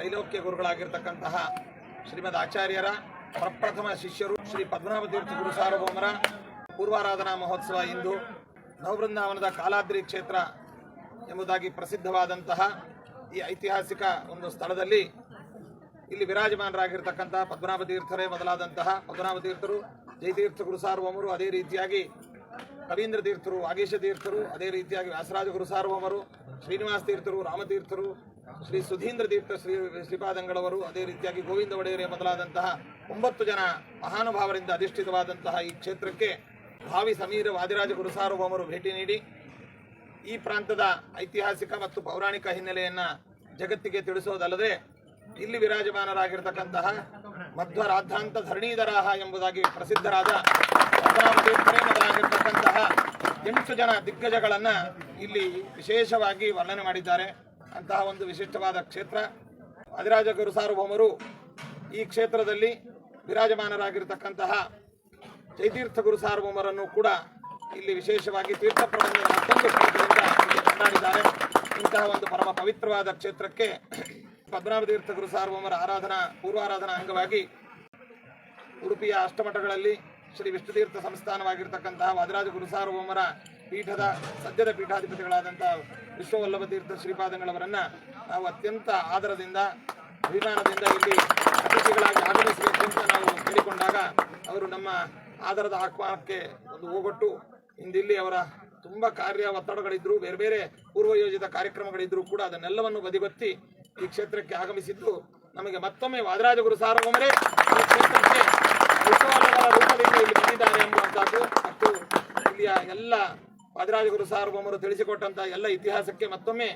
ತ್ರೈಲೋಕ್ಯ ಗುರುಗಳಾಗಿರ್ತಕ್ಕಂತಹ ಶ್ರೀಮದ್ ಆಚಾರ್ಯರ ಪ್ರಪ್ರಥಮ ಶಿಷ್ಯರು ಶ್ರೀ ಪದ್ಮನಾಭ ತೀರ್ಥ ಗುರು ಸಾರ್ವಭೌಮರ ಪೂರ್ವಾರಾಧನಾ ಮಹೋತ್ಸವ ಇಂದು ನವಬೃಂದಾವನದ ಕಾಲಾದ್ರಿ ಕ್ಷೇತ್ರ ಎಂಬುದಾಗಿ ಪ್ರಸಿದ್ಧವಾದಂತಹ ಈ ಐತಿಹಾಸಿಕ ಒಂದು ಸ್ಥಳದಲ್ಲಿ ಇಲ್ಲಿ ವಿರಾಜಮಾನರಾಗಿರ್ತಕ್ಕಂತಹ ಪದ್ಮನಾಭ ತೀರ್ಥರೇ ಮೊದಲಾದಂತಹ ಪದ್ಮನಾಭ ತೀರ್ಥರು ಜಯತೀರ್ಥ ಗುರು ಸಾರ್ವಭೌಮರು, ಅದೇ ರೀತಿಯಾಗಿ ಕವೀಂದ್ರ ತೀರ್ಥರು ವಾಗೇಶ ತೀರ್ಥರು ಅದೇ ರೀತಿಯಾಗಿ ವ್ಯಾಸರಾಜ ಗುರು ಸಾರ್ವಭೌಮರು ಶ್ರೀನಿವಾಸ ತೀರ್ಥರು ರಾಮತೀರ್ಥರು ಶ್ರೀ ಸುಧೀಂದ್ರ ತೀರ್ಥ ಶ್ರೀ ಶ್ರೀಪಾದಂಗಳವರು ಅದೇ ರೀತಿಯಾಗಿ ಗೋವಿಂದ ಒಡೆಯರೇ ಮೊದಲಾದಂತಹ ಒಂಬತ್ತು ಜನ ಮಹಾನುಭಾವರಿಂದ ಅಧಿಷ್ಠಿತವಾದಂತಹ ಈ ಕ್ಷೇತ್ರಕ್ಕೆ ಭಾವಿ ಸಮೀರ ವಾದಿರಾಜ ಗುರುಸಾರ್ವಭೌಮರು ಭೇಟಿ ನೀಡಿ ಈ ಪ್ರಾಂತದ ಐತಿಹಾಸಿಕ ಮತ್ತು ಪೌರಾಣಿಕ ಹಿನ್ನೆಲೆಯನ್ನು ಜಗತ್ತಿಗೆ ತಿಳಿಸೋದಲ್ಲದೆ ಇಲ್ಲಿ ವಿರಾಜಮಾನರಾಗಿರ್ತಕ್ಕಂತಹ ಮಧ್ವ ರಾಧಾಂತ ಧರಣೀಧರಾಹ ಎಂಬುದಾಗಿ ಪ್ರಸಿದ್ಧರಾದ ಎಂಟು ಜನ ದಿಗ್ಗಜಗಳನ್ನ ಇಲ್ಲಿ ವಿಶೇಷವಾಗಿ ವರ್ಣನೆ ಮಾಡಿದ್ದಾರೆ. ಅಂತಹ ಒಂದು ವಿಶಿಷ್ಟವಾದ ಕ್ಷೇತ್ರ. ಅಧಿರಾಜ ಗುರು ಸಾರ್ವಭೌಮರು ಈ ಕ್ಷೇತ್ರದಲ್ಲಿ ವಿರಾಜಮಾನರಾಗಿರ್ತಕ್ಕಂತಹ ಜಯತೀರ್ಥ ಗುರು ಸಾರ್ವಭೌಮರನ್ನು ಕೂಡ ಇಲ್ಲಿ ವಿಶೇಷವಾಗಿ ತೀರ್ಥ ಕೊಂಡಾಡಿದ್ದಾರೆ ಇಂತಹ ಒಂದು ಪರಮ ಪವಿತ್ರವಾದ ಕ್ಷೇತ್ರಕ್ಕೆ ಪದ್ಮನಾಭ ತೀರ್ಥ ಗುರು ಸಾರ್ವಭೌಮರ ಆರಾಧನಾ, ಪೂರ್ವಾರಾಧನಾ ಅಂಗವಾಗಿ ಉಡುಪಿಯ ಅಷ್ಟಮಠಗಳಲ್ಲಿ ಶ್ರೀ ವಿಷ್ಣುತೀರ್ಥ ಸಂಸ್ಥಾನವಾಗಿರ್ತಕ್ಕಂತಹ ವಾದಿರಾಜ ಗುರು ಸಾರ್ವಭೌಮರ ಪೀಠದ ಸದ್ಯದ ಪೀಠಾಧಿಪತಿಗಳಾದಂಥ ವಿಶ್ವವಲ್ಲಭ ತೀರ್ಥ ಶ್ರೀಪಾದಂಗಳವರನ್ನ ನಾವು ಅತ್ಯಂತ ಆದರದಿಂದ, ಅಭಿಮಾನದಿಂದ ಇಲ್ಲಿ ಅತಿಥಿಗಳಾಗಿ ಆಗಮಿಸಬೇಕು ಅಂತ ನಾವು ಕೇಳಿಕೊಂಡಾಗ ಅವರು ನಮ್ಮ ಆದರದ ಆಹ್ವಾನಕ್ಕೆ ಒಂದು ಹೋಗೊಟ್ಟು, ಇಂದಿಲ್ಲಿ ಅವರ ತುಂಬ ಕಾರ್ಯ ಒತ್ತಡಗಳಿದ್ರು, ಬೇರೆ ಬೇರೆ ಪೂರ್ವಯೋಜಿತ ಕಾರ್ಯಕ್ರಮಗಳಿದ್ರು ಕೂಡ ಅದನ್ನೆಲ್ಲವನ್ನು ಬದಿಗೊತ್ತಿ ಈ ಕ್ಷೇತ್ರಕ್ಕೆ ಆಗಮಿಸಿದ್ದು ನಮಗೆ ಮತ್ತೊಮ್ಮೆ ವಾದರಾಜ ಗುರು ಸಾರ್ವಭೌಮರೇ, ಈ ಕ್ಷೇತ್ರಕ್ಕೆ ವಿಶ್ವವಲ್ಲಭರ ರೂಪದಿಂದ ಇಲ್ಲಿ ಬಂದಿದ್ದಾರೆ ಎಂಬುವಂತಹದ್ದು ಮತ್ತು ಇಲ್ಲಿಯ ಎಲ್ಲ ವಾದರಾಜ ಗುರು ಸಾರ್ವಭೌಮರು ತಿಳಿಸಿಕೊಟ್ಟಂತಹ ಎಲ್ಲ ಇತಿಹಾಸಕ್ಕೆ ಮತ್ತೊಮ್ಮೆ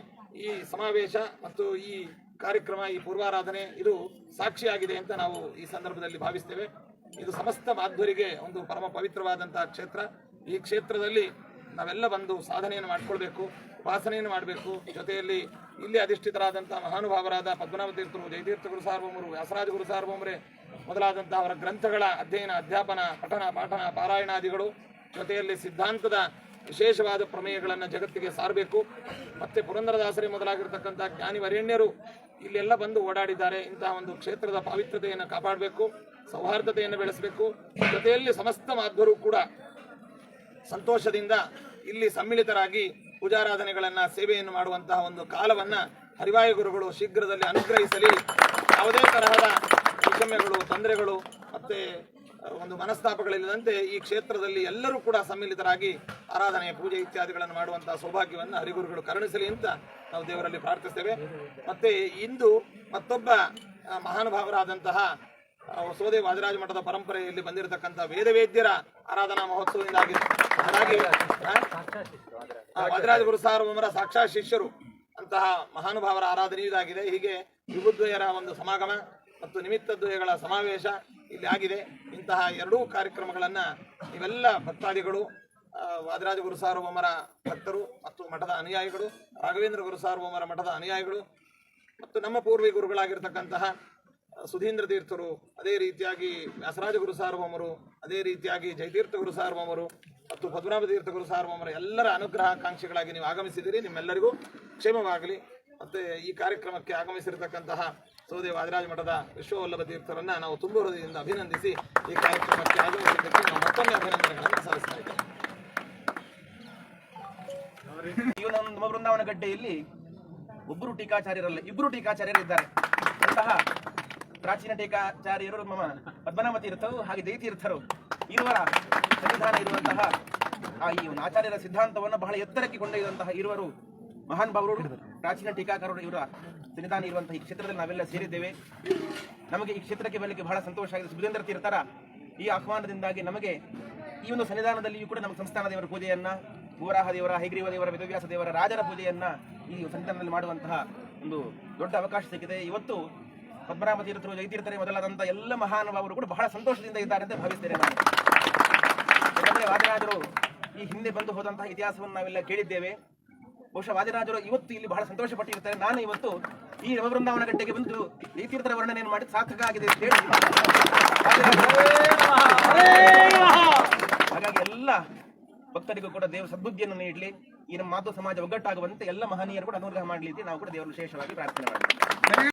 ಈ ಸಮಾವೇಶ ಮತ್ತು ಈ ಕಾರ್ಯಕ್ರಮ, ಈ ಪೂರ್ವಾರಾಧನೆ ಇದು ಸಾಕ್ಷಿಯಾಗಿದೆ ಅಂತ ನಾವು ಈ ಸಂದರ್ಭದಲ್ಲಿ ಭಾವಿಸ್ತೇವೆ. ಇದು ಸಮಸ್ತ ಮಾಧ್ವರಿಗೆ ಒಂದು ಪರಮ ಪವಿತ್ರವಾದಂತಹ ಕ್ಷೇತ್ರ. ಈ ಕ್ಷೇತ್ರದಲ್ಲಿ ನಾವೆಲ್ಲ ಬಂದು ಸಾಧನೆಯನ್ನು ಮಾಡಿಕೊಳ್ಬೇಕು, ಉಪಾಸನೆಯನ್ನು ಮಾಡಬೇಕು. ಜೊತೆಯಲ್ಲಿ ಇಲ್ಲಿ ಅಧಿಷ್ಠಿತರಾದಂತಹ ಮಹಾನುಭಾವರಾದ ಪದ್ಮನಾಭ ತೀರ್ಥರು ಜಯತೀರ್ಥ ಗುರು ಸಾರ್ವಭೌಮರು ವ್ಯಾಸರಾಜ ಗುರು ಸಾರ್ವಭೌಮರೇ ಮೊದಲಾದಂತಹ ಅವರ ಗ್ರಂಥಗಳ ಅಧ್ಯಯನ, ಅಧ್ಯಾಪನ, ಪಠನ, ಪಾಠನ, ಪಾರಾಯಣಾದಿಗಳು, ಜೊತೆಯಲ್ಲಿ ಸಿದ್ಧಾಂತದ ವಿಶೇಷವಾದ ಪ್ರಮೇಯಗಳನ್ನು ಜಗತ್ತಿಗೆ ಸಾರಬೇಕು. ಮತ್ತೆ ಪುರಂದರದಾಸರೇ ಮೊದಲಾಗಿರ್ತಕ್ಕಂಥ ಜ್ಞಾನಿ ವರೇಣ್ಯರು ಇಲ್ಲೆಲ್ಲ ಬಂದು ಓಡಾಡಿದ್ದಾರೆ. ಇಂತಹ ಒಂದು ಕ್ಷೇತ್ರದ ಪಾವಿತ್ರತೆಯನ್ನು ಕಾಪಾಡಬೇಕು, ಸೌಹಾರ್ದತೆಯನ್ನು ಬೆಳೆಸಬೇಕು. ಜೊತೆಯಲ್ಲಿ ಸಮಸ್ತ ಮಾಧ್ವರು ಕೂಡ ಸಂತೋಷದಿಂದ ಇಲ್ಲಿ ಸಮ್ಮಿಳಿತರಾಗಿ ಪೂಜಾರಾಧನೆಗಳನ್ನು, ಸೇವೆಯನ್ನು ಮಾಡುವಂತಹ ಒಂದು ಕಾಲವನ್ನ ಹರಿವಾಯುಗುರುಗಳು ಶೀಘ್ರದಲ್ಲಿ ಅನುಗ್ರಹಿಸಲಿ. ಯಾವುದೇ ತರಹದ ವಿಷಮ್ಯಗಳು ತೊಂದರೆಗಳು, ಮತ್ತೆ ಒಂದು ಮನಸ್ತಾಪಗಳಿಲ್ಲದಂತೆ ಈ ಕ್ಷೇತ್ರದಲ್ಲಿ ಎಲ್ಲರೂ ಕೂಡ ಸಮ್ಮಿಲಿತರಾಗಿ ಆರಾಧನೆ ಪೂಜೆ ಇತ್ಯಾದಿಗಳನ್ನು ಮಾಡುವಂತಹ ಸೌಭಾಗ್ಯವನ್ನು ಹರಿಗುರುಗಳು ಕರುಣಿಸಲಿ ಅಂತ ನಾವು ದೇವರಲ್ಲಿ ಪ್ರಾರ್ಥಿಸ್ತೇವೆ. ಮತ್ತೆ ಇಂದು ಮತ್ತೊಬ್ಬ ಮಹಾನುಭಾವರಾದಂತಹ ಸೋದೆ ವಾದಿರಾಜ ಮಠದ ಪರಂಪರೆಯಲ್ಲಿ ಬಂದಿರತಕ್ಕಂಥ ವೇದವೇದ್ಯರ ಆರಾಧನಾ ಮಹೋತ್ಸವದಿಂದಾಗಿ ಹಾಗಾಗಿ ವಾದಿರಾಜ ಗುರು ಸಾರ್ವಭೌಮರ ಸಾಕ್ಷಾತ್ ಶಿಷ್ಯರು ಅಂತಹ ಮಹಾನುಭಾವರ ಆರಾಧನೆಯಾಗಿದೆ ಹೀಗೆ ವಿಭುದ್ವಯರ ಒಂದು ಸಮಾಗಮ ಮತ್ತು ನಿಮಿತ್ತದ್ವಯಗಳ ಸಮಾವೇಶ ಇಲ್ಲಿ ಆಗಿದೆ. ಇಂತಹ ಎರಡೂ ಕಾರ್ಯಕ್ರಮಗಳನ್ನು ಇವೆಲ್ಲ ಭಕ್ತಾದಿಗಳು ವಾದರಾಜ ವಾದಿರಾಜ ಗುರು ಸಾರ್ವಭೌಮರ ಭಕ್ತರು ಮತ್ತು ಮಠದ ಅನುಯಾಯಿಗಳು, ರಾಘವೇಂದ್ರ ಗುರು ಸಾರ್ವಭೌಮರ ಮಠದ ಅನುಯಾಯಿಗಳು ಮತ್ತು ನಮ್ಮ ಪೂರ್ವಿ ಗುರುಗಳಾಗಿರ್ತಕ್ಕಂತಹ ಸುಧೀಂದ್ರ ತೀರ್ಥರು ಅದೇ ರೀತಿಯಾಗಿ ವ್ಯಾಸರಾಜ ಗುರು ಸಾರ್ವಭೌಮರು ಅದೇ ರೀತಿಯಾಗಿ ಜಯತೀರ್ಥ ಗುರು ಸಾರ್ವಭೌಮರು ಮತ್ತು ಪದ್ಮನಾಭ ತೀರ್ಥ ಗುರು ಸಾರ್ವಭೌಮರ ಎಲ್ಲರ ಅನುಗ್ರಹಾಕಾಂಕ್ಷಿಗಳಾಗಿ ನೀವು ಆಗಮಿಸಿದ್ದೀರಿ. ನಿಮ್ಮೆಲ್ಲರಿಗೂ ಕ್ಷೇಮವಾಗಲಿ. ಮತ್ತೆ ಈ ಕಾರ್ಯಕ್ರಮಕ್ಕೆ ಆಗಮಿಸಿರತಕ್ಕಂತಹ ಸೋದೆ ವಾದಿರಾಜ ಮಠದ ವಿಶ್ವವಲ್ಲಭ ತೀರ್ಥರನ್ನ ನಾವು ತುಂಬ ಹೃದಯದಿಂದ ಅಭಿನಂದಿಸಿ ಈ ಕಾರ್ಯಕ್ರಮಕ್ಕೆ ಆಗಮಿಸಿದ್ದಕ್ಕೆ ನಾವು ಮತ್ತೊಮ್ಮೆ ಅಭಿನಂದನೆಗಳನ್ನು ಸಲ್ಲಿಸ್ತಾ ಇದ್ದೇವೆ. ನಮ್ಮ ಬೃಂದಾವನ ಗಡ್ಡೆಯಲ್ಲಿ ಒಬ್ಬರು ಟೀಕಾಚಾರ್ಯರಲ್ಲ ಇಬ್ಬರು ಟೀಕಾಚಾರ್ಯರು ಇದ್ದಾರೆ ಅಂತಹ ಪ್ರಾಚೀನ ಟೀಕಾಚಾರ್ಯರು ನಮ್ಮ ಪದ್ಮನಾಭ ತೀರ್ಥರು ಹಾಗೆ ಜಯತೀರ್ಥರು ಇರುವರ ಸಂವಿಧಾನ ಇರುವಂತಹ ಆ ಈ ಆಚಾರ್ಯರ ಸಿದ್ಧಾಂತವನ್ನು ಬಹಳ ಎತ್ತರಕ್ಕೆ ಕೊಂಡೊಯ್ದಂತಹ ಇರುವರು ಮಹಾನ್ ಭಾವರು ಪ್ರಾಚೀನ ಟೀಕಾಕಾರರು ಇವರ ಸನ್ನಿಧಾನ ಇರುವಂತಹ ಈ ಕ್ಷೇತ್ರದಲ್ಲಿ ನಾವೆಲ್ಲ ಸೇರಿದ್ದೇವೆ. ನಮಗೆ ಈ ಕ್ಷೇತ್ರಕ್ಕೆ ಬರಲಿಕ್ಕೆ ಬಹಳ ಸಂತೋಷ ಆಗಿದೆ. ಸುಧೀಂದ್ರ ತೀರ್ಥರ ಈ ಆಹ್ವಾನದಿಂದಾಗಿ ನಮಗೆ ಈ ಒಂದು ಸನ್ನಿಧಾನದಲ್ಲಿಯೂ ಕೂಡ ನಮ್ಮ ಸಂಸ್ಥಾನ ದೇವರ ಪೂಜೆಯನ್ನು ಗೋರಾಹ ದೇವರ, ಹೈಗ್ರೀವ ದೇವರ ವೇದವ್ಯಾಸ ದೇವರ, ರಾಜರ ಪೂಜೆಯನ್ನ ಈ ಸನ್ನಿಧಾನದಲ್ಲಿ ಮಾಡುವಂತಹ ಒಂದು ದೊಡ್ಡ ಅವಕಾಶ ಸಿಕ್ಕಿದೆ. ಇವತ್ತು ಪದ್ಮನಾಭ ತೀರ್ಥರು, ಜಯತೀರ್ಥರೇ ಮೊದಲಾದಂತಹ ಎಲ್ಲ ಮಹಾನುಭಾವರು ಕೂಡ ಬಹಳ ಸಂತೋಷದಿಂದ ಇದ್ದಾರೆ ಅಂತ ಭಾವಿಸ್ತೇನೆ ನಾನು. ಯಾಕಂದ್ರೆ ವಾದರಾಜರು ಈ ಹಿಂದೆ ಬಂದು ಹೋದಂತಹ ಇತಿಹಾಸವನ್ನು ನಾವೆಲ್ಲ ಕೇಳಿದ್ದೇವೆ. ಬಹುಶಃ ವಾದಿರಾಜರು ಇವತ್ತು ಇಲ್ಲಿ ಬಹಳ ಸಂತೋಷ ಪಟ್ಟಿರ್ತಾರೆ ನಾನು ಇವತ್ತು ಈ ರವಬೃಂದಾವನ ಗಡ್ಡೆಗೆ ಬಂದು ಈ ತೀರ್ಥರ ವರ್ಣನೆಯನ್ನು ಮಾಡಿ ಸಾರ್ಥಕ ಆಗಿದೆ ಅಂತ ಹೇಳಿ ಹಾಗಾಗಿ ಎಲ್ಲ ಭಕ್ತರಿಗೂ ಕೂಡ ದೇವ ಸದ್ಬುದ್ಧಿಯನ್ನು ನೀಡಲಿ. ಈ ನಮ್ಮ ಮಾತು ಸಮಾಜ ಒಗ್ಗಟ್ಟಾಗುವಂತೆ ಎಲ್ಲ ಮಹನೀಯರು ಕೂಡ ಅನುಗ್ರಹ ಮಾಡಲಿ ನಾವು ಕೂಡ ದೇವರು ವಿಶೇಷವಾಗಿ ಪ್ರಾರ್ಥನೆ ಮಾಡ್ತೀವಿ.